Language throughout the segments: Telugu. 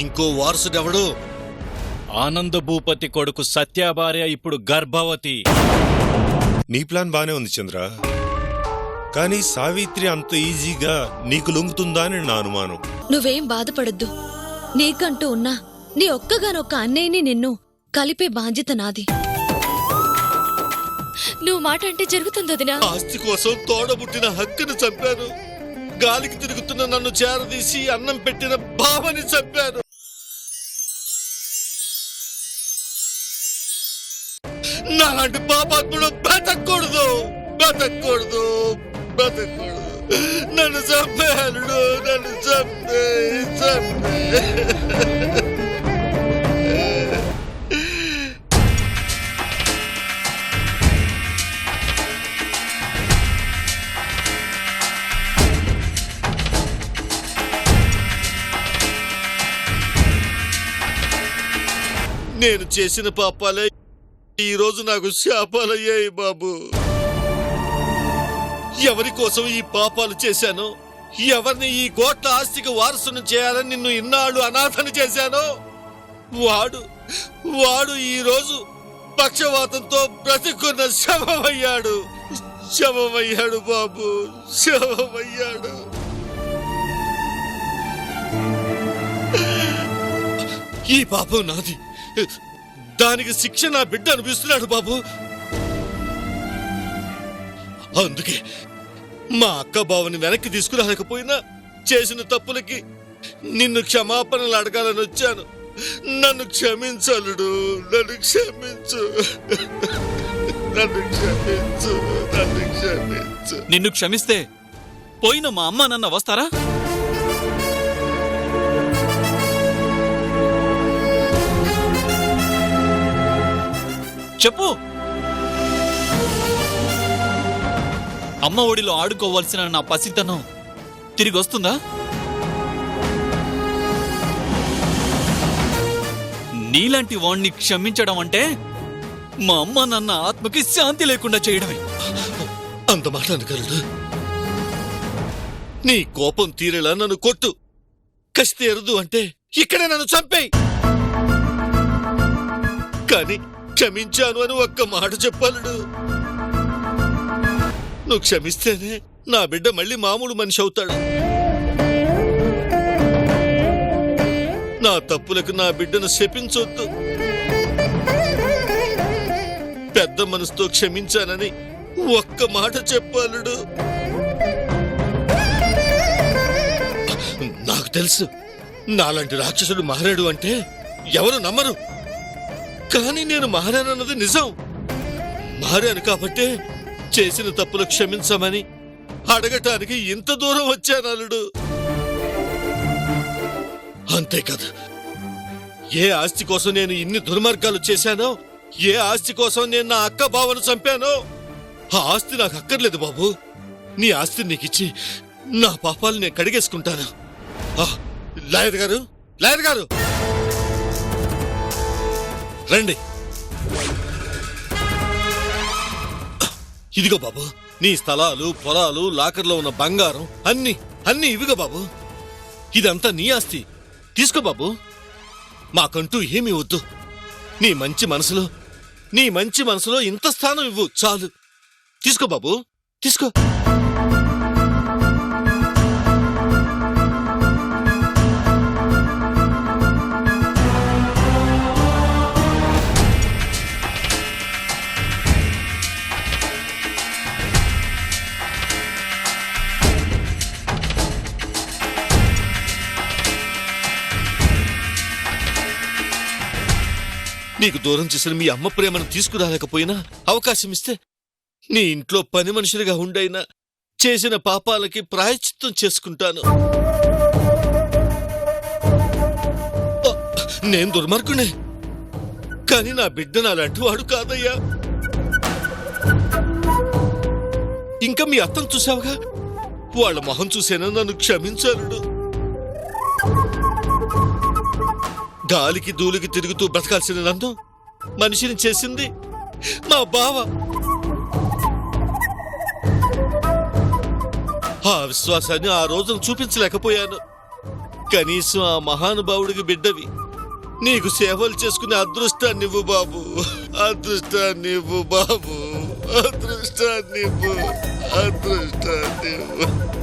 ఇంకో వారసుడెవడు? ఆనంద భూపతి కొడుకు సత్యాభార్య ఇప్పుడు గర్భవతి. నీ ప్లాన్ బానే ఉంది చంద్ర. కానీ సావిత్రి అంత ఈజీగా నీకు లొంగుతుందా అని నా అనుమానం. నువ్వేం బాధపడొద్దు. నీకంటూ ఉన్నా నీ ఒక్కగానొక్క అన్నయ్యని నిన్ను కలిపే బాధ్యత నాది. నువ్వు మాట అంటే జరుగుతుంది వదినా ఆస్తి కోసం తోడబుట్టిన హక్కును చంపాను. గాలికి తిరుగుతున్న నన్ను చేరదీసి అన్నం పెట్టిన బావని చంపాను. నాలాంటి పాపాత్ముడు బతకూడదు. బతకూడదు. బతకూడదు. నన్ను చంపాడు నన్ను చంపే చంపే. నేను చేసిన పాపాలే ఈ రోజు నాకు శాపాలయ్యాయి బాబు. ఎవరి కోసం ఈ పాపాలు చేశాను ఎవరిని ఈ కోట్ల ఆస్తికి వారసును చేయాలని నిన్ను ఇన్నాళ్ళు అనాథని చేశాను వాడు వాడు ఈరోజు పక్షవాతంతో బ్రతికున్న శవమయ్యాడు. శవమయ్యాడు బాబు శవమయ్యాడు. ఈ పాపం నాది. దానికి శిక్ష నా బిడ్డ అనిపిస్తున్నాడు బాబు. అందుకే మా అక్క బావని వెనక్కి తీసుకురాలేకపోయినా చేసిన తప్పులకి నిన్ను క్షమాపణలు అడగాలని వచ్చాను. నన్ను క్షమించలుడు నన్ను క్షమించు. నన్ను క్షమించు నన్ను క్షమించు. నిన్ను క్షమిస్తే పోయిన మా అమ్మ నన్న వస్తారా? చెప్పు. అమ్మ ఒడిలో ఆడుకోవాల్సిన నా పసితనం తిరిగి వస్తుందా? నీలాంటి వాణ్ణి క్షమించడం అంటే మా అమ్మ నన్న ఆత్మకి శాంతి లేకుండా చేయడమే. అంత మాట నీ కోపం తీరేలా నన్ను కొట్టు. కసి తీరదు అంటే ఇక్కడే నన్ను చంపేయి. కానీ క్షమించాను అని ఒక్క మాట చెప్పాలడు. నువ్వు క్షమిస్తేనే నా బిడ్డ మళ్ళీ మామూలు మనిషి అవుతాడు. నా తప్పులకు నా బిడ్డను శపించొద్దు. పెద్ద మనసుతో క్షమించానని ఒక్క మాట చెప్పాలడు. నాకు తెలుసు నాలాంటి రాక్షసుడు మారాడు అంటే ఎవరు నమ్మరు. కానీ నేను మారానన్నది నిజం. మారాను కాబట్టే చేసిన తప్పులు క్షమించమని అడగటానికి ఇంత దూరం వచ్చాను అల్లుడు. అంతేకాదు ఏ ఆస్తి కోసం నేను ఇన్ని దుర్మార్గాలు చేశానో ఏ ఆస్తి కోసం నేను నా అక్క బావను చంపానో ఆ ఆస్తి నాకు అక్కర్లేదు బాబు. నీ ఆస్తి నీకిచ్చి నా పాపాలు నేను కడిగేసుకుంటాను. లాయర్ గారు లాయర్ గారు! రండి. ఇదిగో బాబు నీ స్థలాలు పొలాలు లాకర్లో ఉన్న బంగారం అన్ని అన్ని ఇవిగో బాబు. ఇదంతా నీ ఆస్తి. తీసుకో బాబు. మాకంటూ ఏమీ వద్దు. నీ మంచి మనసులో నీ మంచి మనసులో ఇంత స్థానం ఇవ్వు చాలు. తీసుకో బాబు తీసుకో. నీకు దూరం చేసిన మీ అమ్మ ప్రేమను తీసుకురాలేకపోయినా అవకాశం ఇస్తే నీ ఇంట్లో పని మనుషులుగా ఉండైనా చేసిన పాపాలకి ప్రాయశ్చిత్తం చేసుకుంటాను. నేను దుర్మార్గునే కానీ నా బిడ్డ నాలాంటి వాడు కాదయ్యా. ఇంకా మీ అత్తను చూసావుగా? వాళ్ళ మొహం చూసేనా నన్ను క్షమించాలుడు? గాలికి దూలికి తిరుగుతూ బ్రతకాల్సిన నన్ను మనిషిని చేసింది మా బావ. ఆ విశ్వాసాన్ని ఆ రోజున చూపించలేకపోయాను. కనీసం ఆ మహానుభావుడికి బిడ్డవి. నీకు సేవలు చేసుకునే అదృష్టాన్ని ఇవ్వు బాబు. అదృష్టాన్ని ఇవ్వు బాబు. అదృష్టాన్ని ఇవ్వు. అదృష్టాన్ని ఇవ్వు.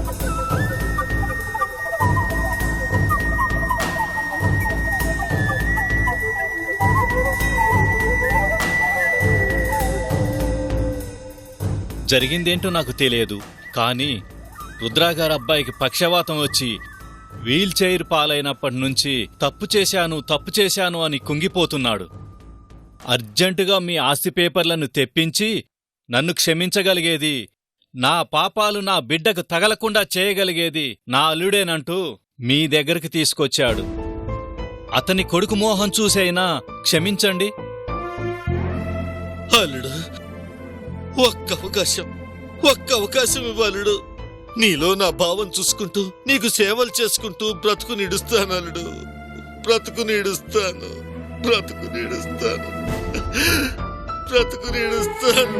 జరిగిందేంటో నాకు తెలియదు. కానీ రుద్రాగారు అబ్బాయికి పక్షవాతం వచ్చి వీల్ చైర్ పాలైనప్పటి నుంచి తప్పు చేశాను తప్పు చేశాను అని కుంగిపోతున్నాడు. అర్జెంటుగా మీ ఆస్తి పేపర్లను తెప్పించి నన్ను క్షమించగలిగేది నా పాపాలు నా బిడ్డకు తగలకుండా చేయగలిగేది నా అల్లుడేనంటూ మీ దగ్గరికి తీసుకొచ్చాడు. అతని కొడుకు మోహం చూసైనా క్షమించండి. అల్లుడు ఒక్క అవకాశం ఒక్క అవకాశం ఇవ్వాలడు నీలో నా భావం చూసుకుంటూ నీకు సేవలు చేసుకుంటూ బ్రతుకు నీడుస్తాను అల్లుడు బ్రతుకు నిడుస్తాను బ్రతుకు నిడుస్తాను బ్రతుకు నిడుస్తాను.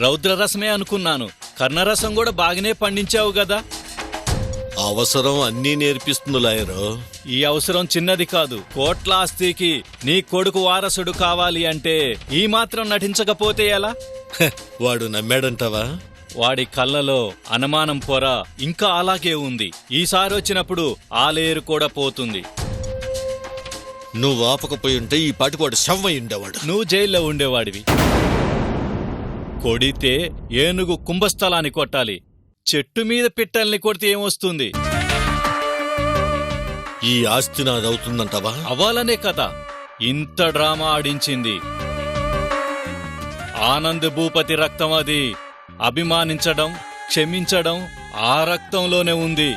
రౌద్రరసమే అనుకున్నాను. కర్ణరసం కూడా బాగానే పండించావు కదా అవసరం అన్నీ నేర్పిస్తుంది లాయరు. ఈ అవసరం చిన్నది కాదు. కోట్ల ఆస్తికి నీ కొడుకు వారసుడు కావాలి అంటే ఈ మాత్రం నటించకపోతే ఎలా? వాడు నమ్మాడంటావా? వాడి కళ్ళలో అనుమానం పొర ఇంకా అలాగే ఉంది. ఈసారి వచ్చినప్పుడు ఆ లేరు కూడా పోతుంది. నువ్వు ఆపకపోయి ఉంటే ఈ పాటికి వాడు శవ్వై ఉండేవాడు. నువ్వు జైల్లో ఉండేవాడివి. కొడితే ఏనుగు కుంభస్థలాన్ని కొట్టాలి. చెట్టు మీద పిట్టల్ని కొడితే ఏమొస్తుంది? ఈ ఆస్తి నాదవుతుందంటావా? అవ్వాలనే కథ. ఇంత డ్రామా ఆడించింది. ఆనంద్ భూపతి రక్తం అది. అభిమానించడం క్షమించడం ఆ రక్తంలోనే ఉంది.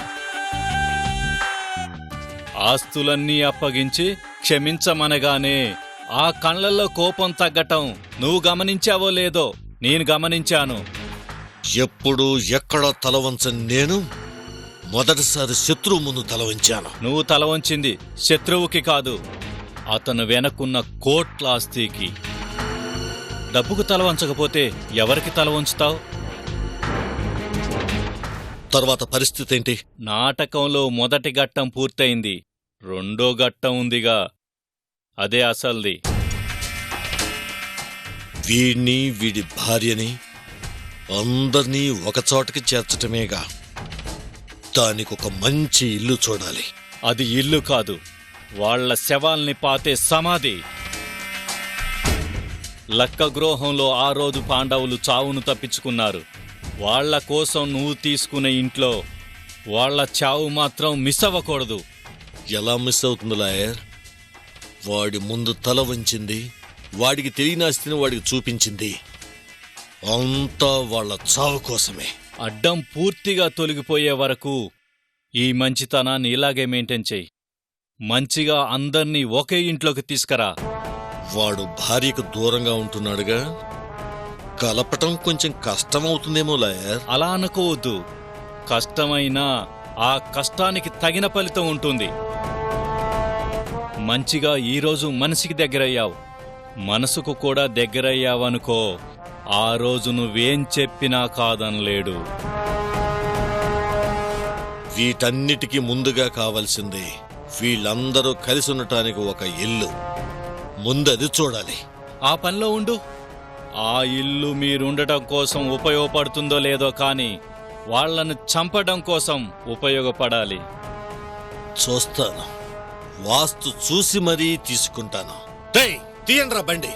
ఆస్తులన్నీ అప్పగించి క్షమించమనగానే ఆ కళ్ళల్లో కోపం తగ్గటం నువ్వు గమనించావో లేదో నేను గమనించాను. ఎప్పుడు ఎక్కడ తల వంచని నేను మొదటిసారి శత్రువు ముందు తల వంచాను. నువ్వు తల వంచింది శత్రువుకి కాదు అతను వెనకున్న కోట్ల ఆస్తికి. డబ్బుకు తల వంచకపోతే ఎవరికి తల వంచుతావు? తర్వాత పరిస్థితి ఏంటి? నాటకంలో మొదటి ఘట్టం పూర్తయింది రెండో ఘట్టం ఉందిగా అదే అసల్ది. వీడిని వీడి భార్యని అందర్నీ ఒక చోటకి చేర్చటమేగా. దానికి ఒక మంచి ఇల్లు చూడాలి. అది ఇల్లు కాదు వాళ్ళ శవాల్ని పాతే సమాధి. లక్క గృహంలో ఆ రోజు పాండవులు చావును తప్పించుకున్నారు. వాళ్ళ కోసం నువ్వు తీసుకునే ఇంట్లో వాళ్ళ చావు మాత్రం మిస్ అవ్వకూడదు. ఎలా మిస్ అవుతుంది లాయర్? వాడి ముందు తల వంచింది వాడికి తెలియని ఆస్తిని వాడికి చూపించింది. అంతా వాళ్ళ చావు కోసమే. అడ్డం పూర్తిగా తొలగిపోయే వరకు ఈ మంచితనాన్ని ఇలాగే మెయింటైన్ చెయ్యి మంచిగా అందర్నీ ఒకే ఇంట్లోకి తీసుకురా. వాడు భార్యకు దూరంగా ఉంటున్నాడుగా? కలపటం కొంచెం కష్టమవుతుందేమో లాయర్. అలా అనుకోవద్దు. కష్టమైనా ఆ కష్టానికి తగిన ఫలితం ఉంటుంది. మంచిగా ఈరోజు మనసుకి దగ్గరయ్యావు. మనసుకు కూడా దగ్గరయ్యావనుకో ఆ రోజు నువ్వేం చెప్పినా కాదనలేడు. వీటన్నిటికీ ముందుగా కావాల్సింది వీళ్ళందరూ కలిసి ఉండటానికి ఒక ఇల్లు. ముందది చూడాలి. ఆ పనిలో ఉండు. ఆ ఇల్లు మీరుండటం కోసం ఉపయోగపడుతుందో లేదో కాని వాళ్ళను చంపడం కోసం ఉపయోగపడాలి. చూస్తాను. వాస్తు చూసి మరీ తీసుకుంటాను. టేయ్, తీయండ్రా బండి.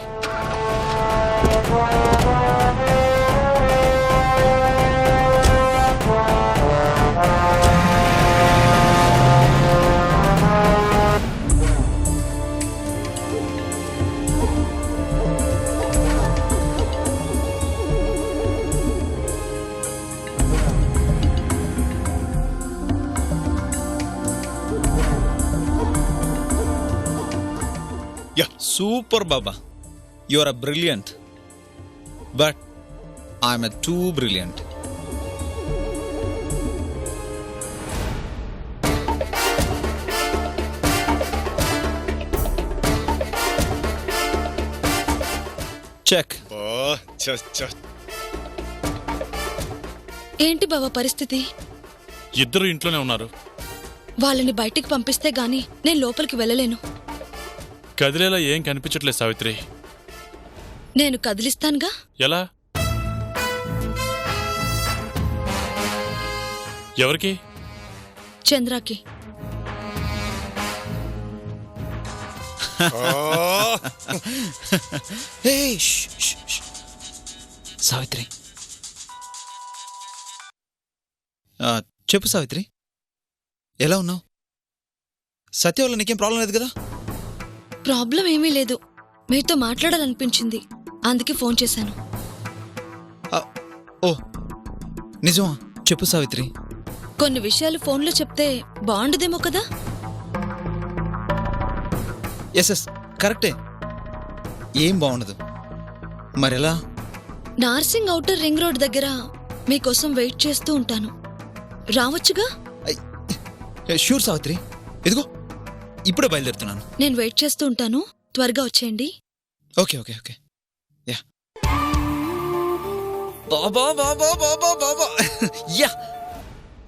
Super Baba. You are a brilliant but I'm a too brilliant check ఏంటి బాబా పరిస్థితి? ఇద్దరు ఇంట్లోనే ఉన్నారు. వాళ్ళని బయటికి పంపిస్తే గాని నేను లోపలికి వెళ్ళలేను. కదిలేలా ఏం కనిపించట్లేదు సావిత్రి. నేను కదిలిస్తానుగా? ఎలా? ఎవరికి? చంద్రాకి. సావిత్రి. చెప్పు సావిత్రి. ఎలా ఉన్నావు? సత్య వల్ల నీకేం ప్రాబ్లం లేదు కదా? ప్రాబ్లం ఏమీ లేదు. మీతో మాట్లాడాలనిపించింది. అందుకే ఫోన్ చేశాను. ఓ నిజమా? చెప్పు సావిత్రి. కొన్ని విషయాలు ఫోన్లో చెప్తే బాగుండదేమో కదా? ఎస్ ఎస్ కరెక్టే. ఏం బాగుండదు. మరెలా? నార్సింగ్ ఔటర్ రింగ్ రోడ్ దగ్గర మీకోసం వెయిట్ చేస్తూ ఉంటాను. రావచ్చుగా? షూర్ సావిత్రి. ఇదిగో. ఇప్పుడే బయలుదేరుతున్నాను. నేను వెయిట్ చేస్తూ ఉంటాను. త్వరగా వచ్చేయండి. Okay okay okay. యా. బాబా బాబా బాబా బాబా. యా.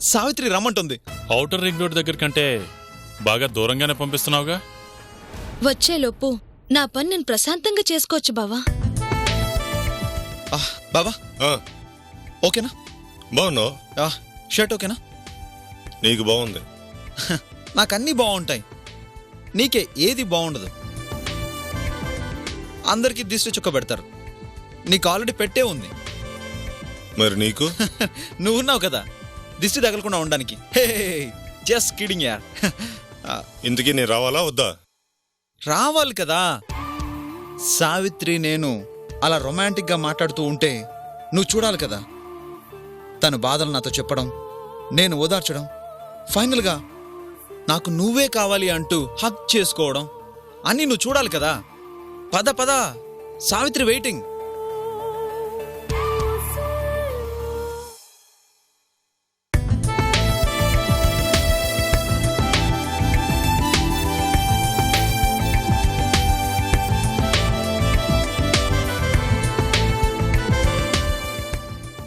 సావిత్రి రమ్మంటుంది. ఔటర్ రింగ్ రోడ్ దగ్గర కంటే బాగా దూరంగానే పంపిస్తున్నావుగా? వచ్చేలోపు నా పని నేను ప్రశాంతంగా చేసుకోవచ్చు బావా. ఆ, బాబా ఆ, ఓకేనా? బాగున్నావు? ఆ, షర్ట్ ఓకేనా? నీకు బాగుంది. నాకు అన్నీ బాగుంటాయి. నీకే ఏది బాగుండదు. అందరికీ దిష్టి చుక్క పెడతారు. నీకు ఆల్రెడీ పెట్టే ఉంది. మరి నీకు? నువ్వున్నావు కదా. దిష్టి తగలకుండా ఉండడానికి. జస్ట్ కిడింగ్ యార్ ఆ, ఇంతకీ నేను రావాలా వద్దా? రావాలి కదా. సావిత్రి నేను అలా రొమాంటిక్గా మాట్లాడుతూ ఉంటే నువ్వు చూడాలి కదా. తన బాధలు నాతో చెప్పడం నేను ఓదార్చడం ఫైనల్గా నాకు నువ్వే కావాలి అంటూ హక్ చేసుకోవడం. అన్నీ నువ్వు చూడాలి కదా. పద పద. సావిత్రి వెయిటింగ్.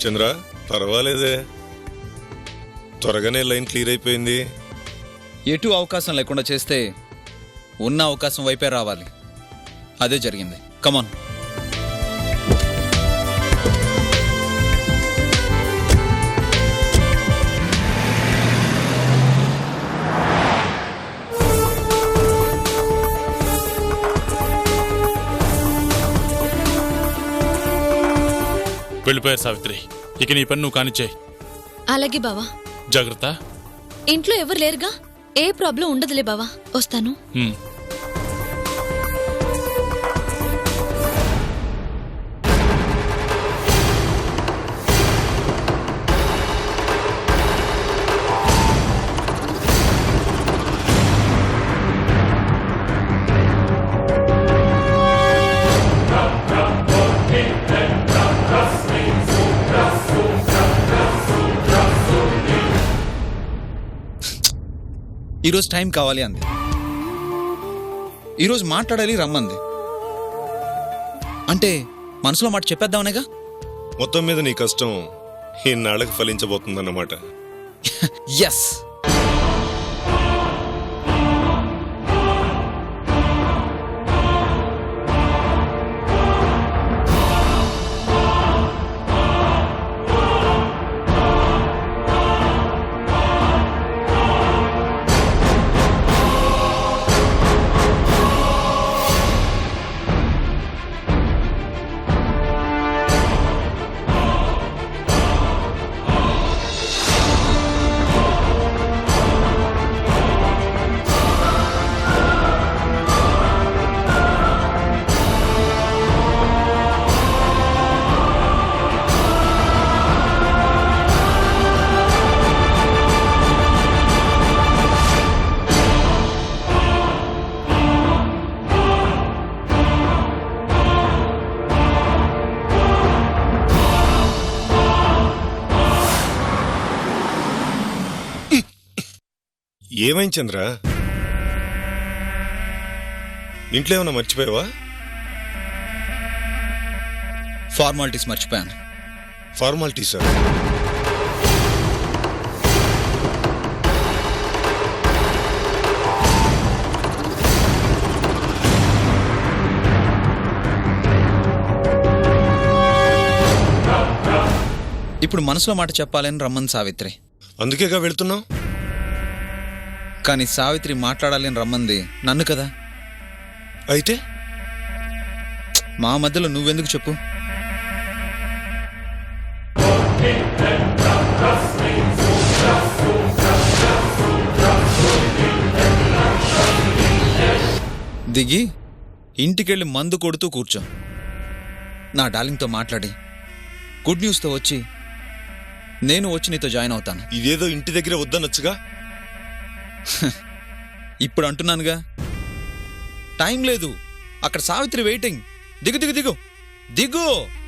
చంద్ర పర్వాలేదే. త్వరగానే లైన్ క్లియర్ అయిపోయింది. ఎటు అవకాశం లేకుండా చేస్తే ఉన్న అవకాశం వైపే రావాలి. అదే జరిగింది. కమాన్ వెళ్ళిపోయారు సావిత్రి. ఇక నీ పని నువ్వు కానిచ్చాయి. అలాగే బావా. జాగ్రత్త. ఇంట్లో ఎవరు లేరుగా? ఏ ప్రాబ్లం ఉండదులే బావా. వస్తాను. ఈరోజు టైం కావాలి అంది. ఈరోజు మాట్లాడాలి రమ్మంది. అంటే మనసులో మాట చెప్పేద్దామనేగా? మొత్తం మీద నీ కష్టం ఇన్నాళ్ళకి ఫలించబోతుందన్నమాట. ఎస్ ఏమైంది చంద్ర? ఇంట్లో ఏమైనా మర్చిపోయావా? ఫార్మాలిటీస్ మర్చిపోయాను. ఫార్మాలిటీ సార్ ఇప్పుడు మనసులో మాట చెప్పాలని రమ్మని సావిత్రి. అందుకేగా వెళుతున్నావు? కానీ సావిత్రి మాట్లాడాలని రమ్మంది. నన్ను కదా? అయితే? మా మధ్యలో నువ్వెందుకు చెప్పు? దిగి ఇంటికెళ్ళి మందు కొడుతూ కూర్చో. నా డార్లింగ్తో మాట్లాడి. గుడ్ న్యూస్తో వచ్చి నేను వచ్చి నీతో జాయిన్ అవుతాను. ఇదేదో ఇంటి దగ్గర వద్దనొచ్చుగా? ఇప్పుడు అంటున్నానుగా. టైం లేదు. అక్కడ సావిత్రి వెయిటింగ్. దిగు దిగు దిగు. దిగు.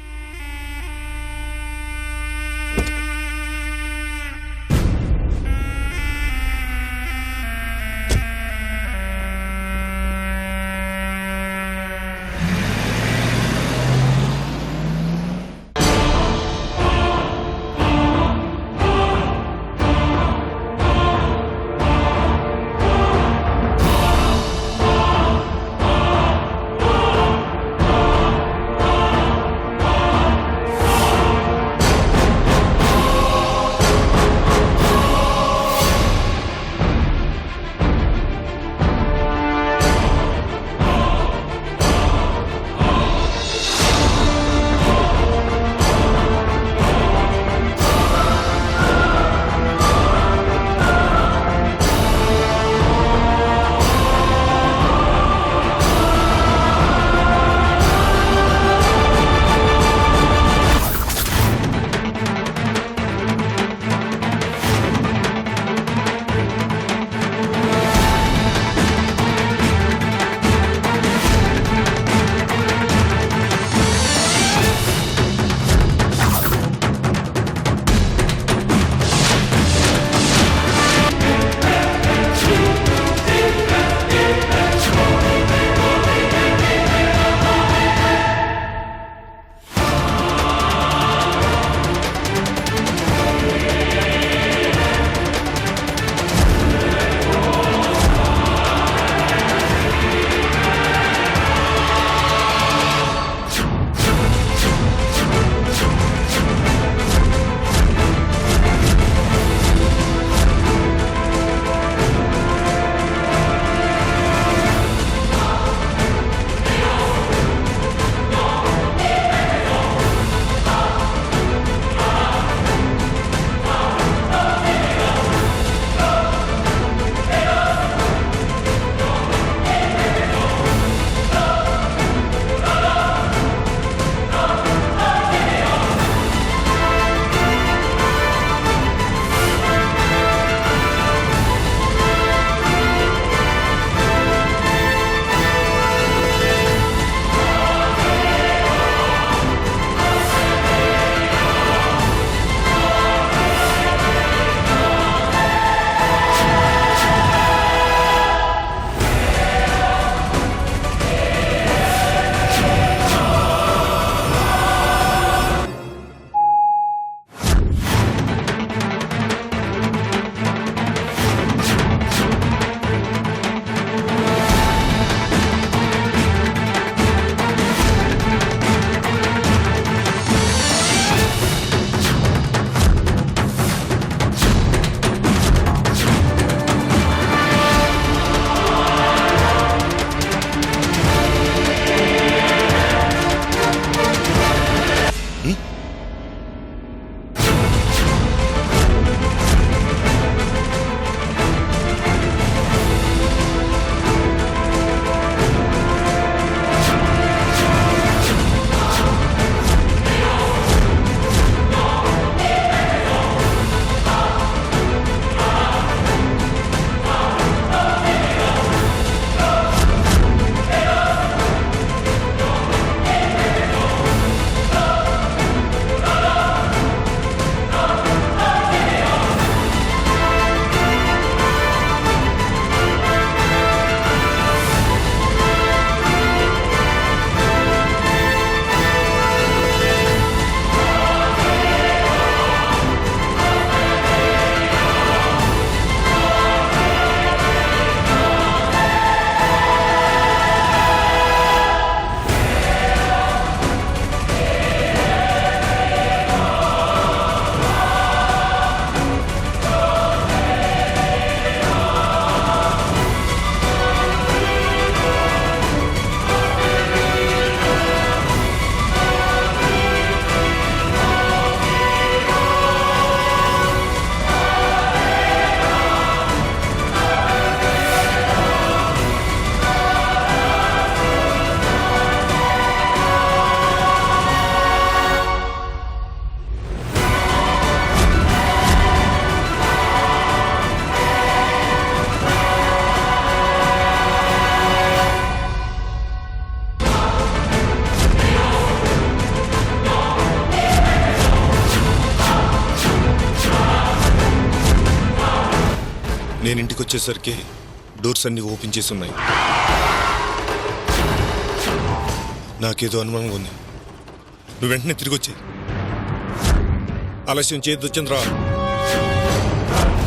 వచ్చేసరికి డోర్స్ అన్నీ ఓపెన్ చేసి ఉన్నాయి. నాకేదో అనుమానంగా ఉంది. నువ్వు వెంటనే తిరిగి వచ్చే ఆలస్యం చేయొద్దు చంద్ర.